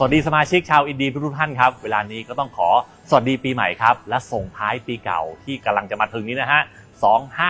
สวัสดีสมาชิกชาวอินดีทุกท่านครับ เวลานี้ก็ต้องขอสวัสดีปีใหม่ครับ และส่งท้ายปีเก่าที่กำลังจะมาถึงนี้นะฮะ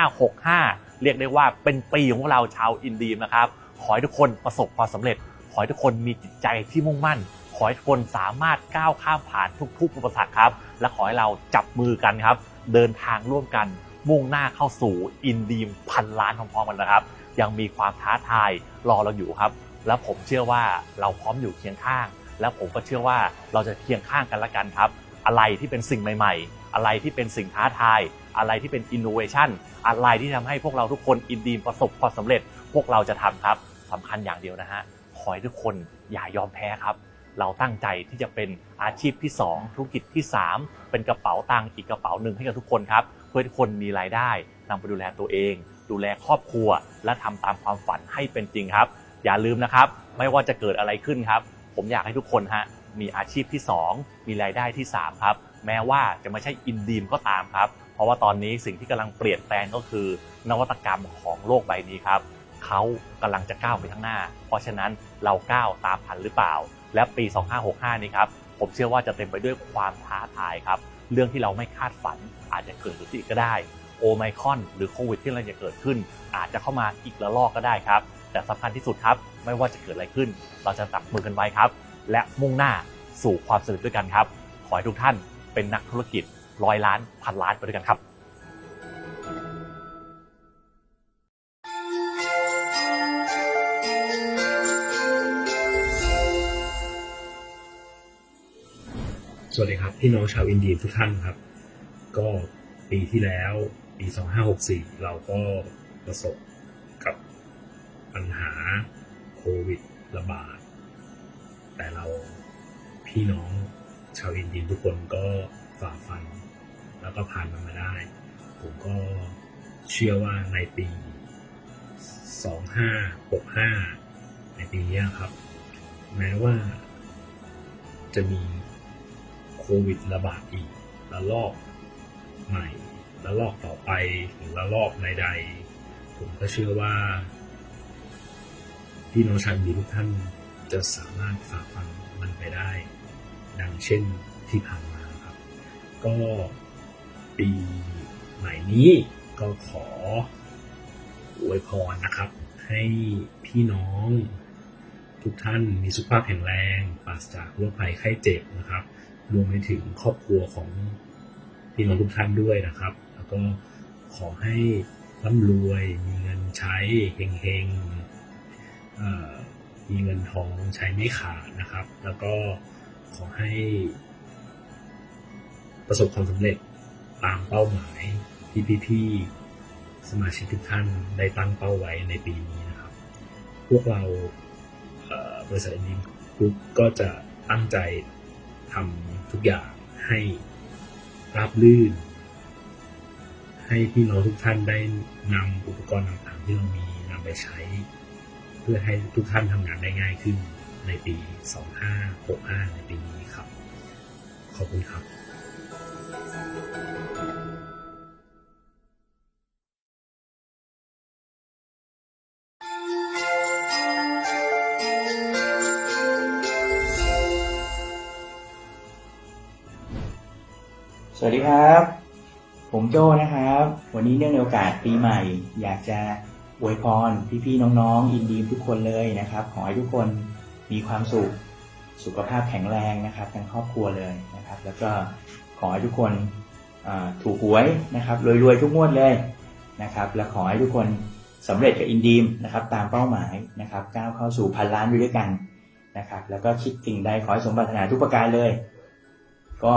2565 เรียกได้ว่าเป็นปีของเราชาวอินดีนะครับ ขอให้ทุกคนประสบความสำเร็จ ขอให้ทุกคนมีจิตใจที่มุ่งมั่น ขอให้ทุกคนสามารถก้าวข้ามผ่านทุกๆอุปสรรคครับ และขอให้เราจับมือกันครับ เดินทางร่วมกัน มุ่งหน้าเข้าสู่อินดีมพันล้านพร้อมๆกันนะครับ ยังมีความท้าทายรอเราอยู่ครับ และผมเชื่อว่าเราพร้อมอยู่เคียงข้าง และผมก็เชื่อว่าเราจะเคียงข้างกันละกันครับ อะไรที่เป็นสิ่งใหม่ ๆ อะไรที่เป็นสิ่งท้าทาย อะไรที่เป็นอินโนเวชันอะไรที่ทำให้พวกเราทุกคนอินดีมประสบความสำเร็จ พวกเราจะทำครับสำคัญอย่างเดียวนะฮะขอให้ทุกคนอย่ายอมแพ้ครับ เราตั้งใจที่จะเป็นอาชีพที่ 2 ธุรกิจที่ 3 เป็นกระเป๋าตังค์อีกกระเป๋าหนึ่งให้กับทุกคนครับ เพื่อทุกคนมีรายได้นำไปดูแลตัวเอง ดูแลครอบครัว และทำตามความฝันให้เป็นจริงครับ อย่าลืมนะครับ ไม่ว่าจะเกิดอะไรขึ้นครับ ผมอยากให้ทุกคนฮะมีอาชีพที่ 2 มีรายได้ที่ 3 ครับ แม้ว่าจะไม่ใช่อินดีมก็ตามครับ เพราะว่าตอนนี้สิ่งที่กำลังเปลี่ยนแปลงก็คือ นวัตกรรมของโลกใบนี้ครับเขากำลังจะก้าวไปข้างหน้า เพราะฉะนั้นเราก้าวตามทันหรือเปล่า และปี 2565 นี้ครับผมเชื่อว่าจะเต็มไปด้วยความท้าทายครับ เรื่องที่เราไม่คาดฝันอาจจะเกิดขึ้นอีกก็ได้ โอไมคอนหรือโควิดที่เราจะเกิดขึ้น อาจจะเข้ามาอีกระลอกก็ได้ครับ แต่สำคัญที่สุดครับ ไม่ว่าจะเกิดอะไรขึ้น เราจะจับมือกันไว้ครับ และมุ่งหน้าสู่ความสำเร็จด้วยกันครับ ขอให้ทุกท่านเป็นนักธุรกิจร้อยล้านพันล้านไปด้วยกันครับสวัสดีครับพี่น้องชาวอินเดียทุกท่านครับ ก็ปีที่แล้วปี 2564 เราก็ประสบกับ ปัญหาโควิดระบาด แต่เราพี่น้องชาวอินเดียทุกคนก็ฝ่าฟัน แล้วก็ผ่านมันมาได้ ผมก็เชื่อว่าในปี 2565 ในปีนี้ครับ แม้ว่าจะมีโควิดระบาดอีกระลอกใหม่ระลอกต่อไปหรือระลอกใดๆผมก็เชื่อว่า พี่น้องชาวอินเดียทุกท่านจะสามารถฝ่าฟันมันไปได้ ดังเช่นที่ผ่านมาครับ ก็ปีใหม่นี้ก็ขออวยพรนะครับ ให้พี่น้อง ทุกท่านมีสุขภาพแข็งแรงปราศจากโรคภัยไข้เจ็บนะครับ รวมไปถึงครอบครัวของพี่น้องทุกท่านด้วยนะครับ แล้วก็ขอให้ร่ำรวยมีเงินใช้เฮงๆ มีเงินทองใช้ไม่ขาดนะครับ แล้วก็ขอให้ประสบความสำเร็จตามเป้าหมายที่พี่ๆสมาชิกทุกท่านได้ตั้งเป้าไว้ในปีนี้นะครับ พวกเราเบริษัทอินดีกรุ๊ปก็จะตั้งใจทำทุกอย่างให้ราบลื่น ให้พี่น้องทุกท่านได้นำอุปกรณ์ต่างๆที่เรามีนำไปใช้ พื่อให้ทุกท่านทำงานได้ง่ายขึ้นในปี 2565 ในปีนี้ครับ ขอบคุณครับสวัสดีครับ ผมโจ้นะครับ วันนี้เนื่องในโอกาสปีใหม่ อยากจะ อวยพรพี่ๆน้องๆอินดีมทุกคนเลยนะครับ ขอให้ทุกคนมีความสุขสุขภาพแข็งแรงนะครับทั้งครอบครัวเลยนะครับ แล้วก็ขอให้ทุกคนถูกหวยนะครับรวยๆทุกงวดเลยนะครับ และขอให้ทุกคนสำเร็จกับอินดีมนะครับ ตามเป้าหมายนะครับก้าวเข้าสู่พันล้านด้วยกันนะครับ แล้วก็คิดสิ่งใดขอให้สมปรารถนาทุกประการเลย ก็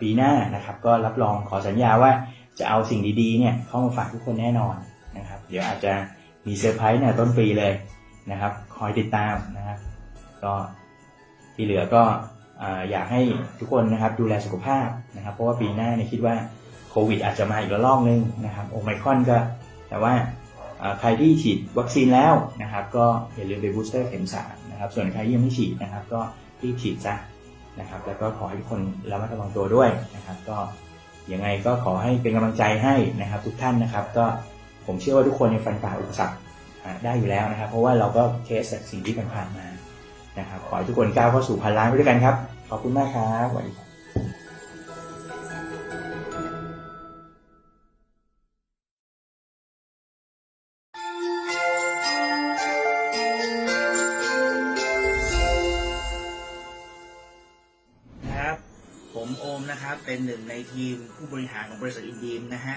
ปีหน้านะครับ ก็รับรองขอสัญญาว่าจะเอาสิ่งดีๆเนี่ยเข้ามาฝากทุกคนแน่นอน นะครับ เดี๋ยวอาจจะมีเซอร์ไพรส์เนี่ยต้นปีเลยนะครับ คอยติดตามนะครับก็ที่เหลือก็อ่าอยากให้ทุกคนนะครับดูแลสุขภาพนะครับ เพราะว่าปีหน้าเนี่ยคิดว่าโควิดอาจจะมาอีกระลอกนึงนะครับโอไมครอนก็ แต่ว่าใครที่ฉีดวัคซีนแล้วนะครับ ก็อย่าลืมไปบูสเตอร์เข็มสามนะครับส่วนใครยังไม่ฉีดนะครับ ก็รีบฉีดซะนะครับ แล้วก็ขอให้ทุกคนระมัดระวังตัวด้วยนะครับ ก็ยังไงก็ขอให้เป็นกำลังใจให้นะครับ ทุกท่านนะครับ ก็ ผมเชื่อว่าทุกคนในยฟันฝ่าอุปสรรคได้อยู่แล้วนะครับ เพราะว่าเราก็เทสจากสิ่งที่ผ่านมานะครับขอให้ทุกคนก้าวเข้าสู่พันล้านไปด้วยกันครับ ขอบคุณมากครับสวัสดีครับผมโอมนะครับ เป็นหนึ่งในทีมผู้บริหารของบริษัทอินดีมนะฮะ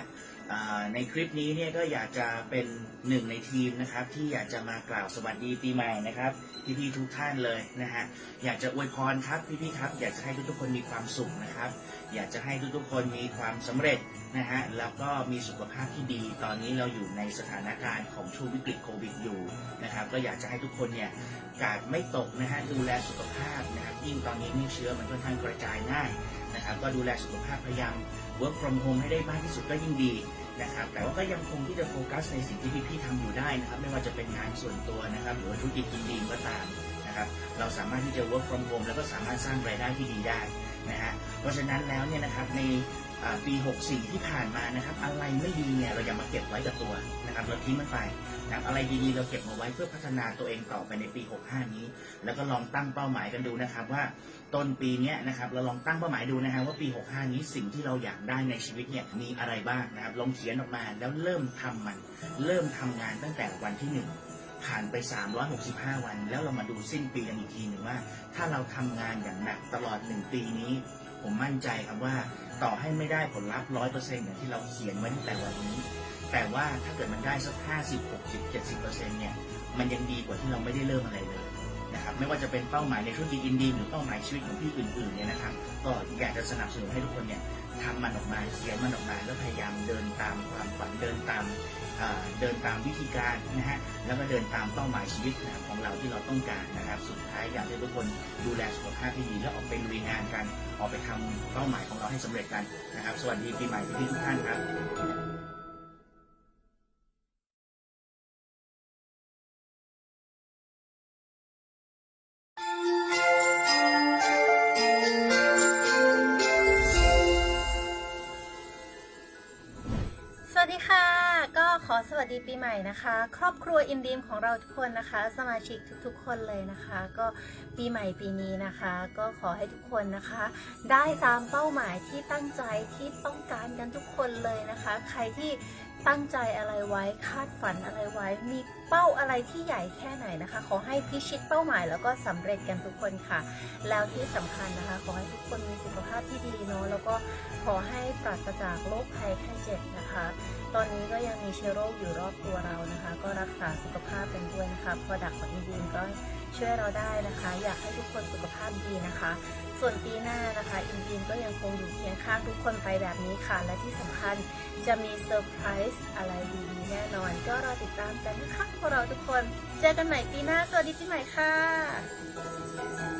ในคลิปนี้เนี่ยก็อยากจะเป็นหนึ่งในทีมนะครับ ที่อยากจะมากล่าวสวัสดีปีใหม่นะครับพี่ๆทุกท่านเลยนะฮะอยากจะอวยพรครับพี่ๆครับ อยากจะให้ทุกๆคนมีความสุขนะครับ อยากจะให้ทุกๆคนมีความสำเร็จนะฮะแล้วก็มีสุขภาพที่ดี ตอนนี้เราอยู่ในสถานการณ์ของช่วงวิกฤตโควิดอยู่นะครับ ก็อยากจะให้ทุกคนเนี่ยกาดไม่ตกนะฮะดูแลสุขภาพนะครับยิ่งตอนนี้นี่เชื้อมันค่อนข้างกระจายง่ายนะครับ ก็ดูแลสุขภาพพยายาม work from home ให้ได้มากที่สุดก็ยิ่งดี นะครับแต่ว่าก็ยังคงที่จะโฟกัสในสิ่งที่พี่ๆทำอยู่ได้นะครับ ไม่ว่าจะเป็นงานส่วนตัวนะครับ หรือว่าธุรกิจดีๆก็ตามนะครับ เราสามารถที่จะ work from home แล้วก็สามารถสร้างรายได้ที่ดีได้นะฮะเพราะฉะนั้นแล้วเนี่ยนะครับในปี 64 ที่ผ่านมานะครับ อะไรไม่ดีเนี่ยเราอย่ามาเก็บไว้กับตัว นะครับเราทิ้งมันไปนะครับอะไรดีๆเราเก็บมาไว้เพื่อพัฒนาตัวเองต่อไปในปี 65 นี้ แล้วก็ลองตั้งเป้าหมายกันดูนะครับว่าต้นปีนี้นะครับเราลองตั้งเป้าหมายดูนะฮะว่าปี 65 นี้สิ่งที่เราอยากได้ในชีวิตเนี่ยมีอะไรบ้างนะครับลองเขียนออกมาแล้วเริ่มทำมัน เริ่มทำงานตั้งแต่วันที่หนึ่งผ่านไป 365 วัน แล้วเรามาดูสิ้นปีกันอีกทีหนึ่งว่า ถ้าเราทำงานอย่างหนักตลอด 1 ปีนี้ ผมมั่นใจครับว่า ต่อให้ไม่ได้ผลลัพธ์ร้อยเปอร์เซ็นต์อย่างที่เราเขียนไว้ตั้งแต่วันนี้ แต่ว่าถ้าเกิดมันได้สัก50 60 70เปอร์เซ็นต์เนี่ย มันยังดีกว่าที่เราไม่ได้เริ่มอะไรเลย นะครับไม่ว่าจะเป็นเป้าหมายในธุรกิจอินดีมหรือเป้าหมายชีวิตของพี่อื่นๆเนี่ยนะครับก็อยากจะสนับสนุนให้ทุกคนเนี่ยทำมันออกมาเขียนมันออกมาแล้วพยายามเดินตามความฝันเดินตามเดินตามวิธีการนะฮะแล้วก็เดินตามเป้าหมายชีวิตนะของเราที่เราต้องการนะครับ สุดท้ายอยากให้ทุกคนดูแลสุขภาพที่ดีแล้วออกไปลุยงานกัน ออกไปทำเป้าหมายของเราให้สำเร็จกันนะครับ สวัสดีปีใหม่ทุกท่านครับ ดีค่ะ ก็ขอสวัสดีปีใหม่นะคะ ครอบครัวอินดีมของเราทุกคนนะคะ สมาชิกทุกๆ คนเลยนะคะ ก็ปีใหม่ปีนี้นะคะ ก็ขอให้ทุกคนนะคะ ได้ตามเป้าหมายที่ตั้งใจที่ต้องการกันทุกคนเลยนะคะ ใครที่ตั้งใจอะไรไว้คาดฝันอะไรไว้ มีเป้าอะไรที่ใหญ่แค่ไหนนะคะ ขอให้พิชิตเป้าหมายแล้วก็สำเร็จกันทุกคนค่ะ แล้วที่สำคัญนะคะ ขอให้ทุกคนมีสุขภาพที่ดีเนาะแล้วก็ขอให้ปราศจากโรคภัยไข้เจ็บนะคะ ตอนนี้ก็ยังมีเชื้อโรคอยู่รอบตัวเรานะคะ ก็รักษาสุขภาพกันด้วยนะคะพอดักของอินดีนก็ช่วยเราได้นะคะ อยากให้ทุกคนสุขภาพดีนะคะ ส่วนปีหน้านะคะอินดีนก็ยังคงอยู่เคียงข้างทุกคนไปแบบนี้ค่ะ และที่สำคัญจะมีเซอร์ไพรส์อะไรดีๆแน่นอน ก็รอติดตามกันนะคะพวกเราทุกคน เจอกันใหม่ปีหน้า สวัสดีปีใหม่ค่ะ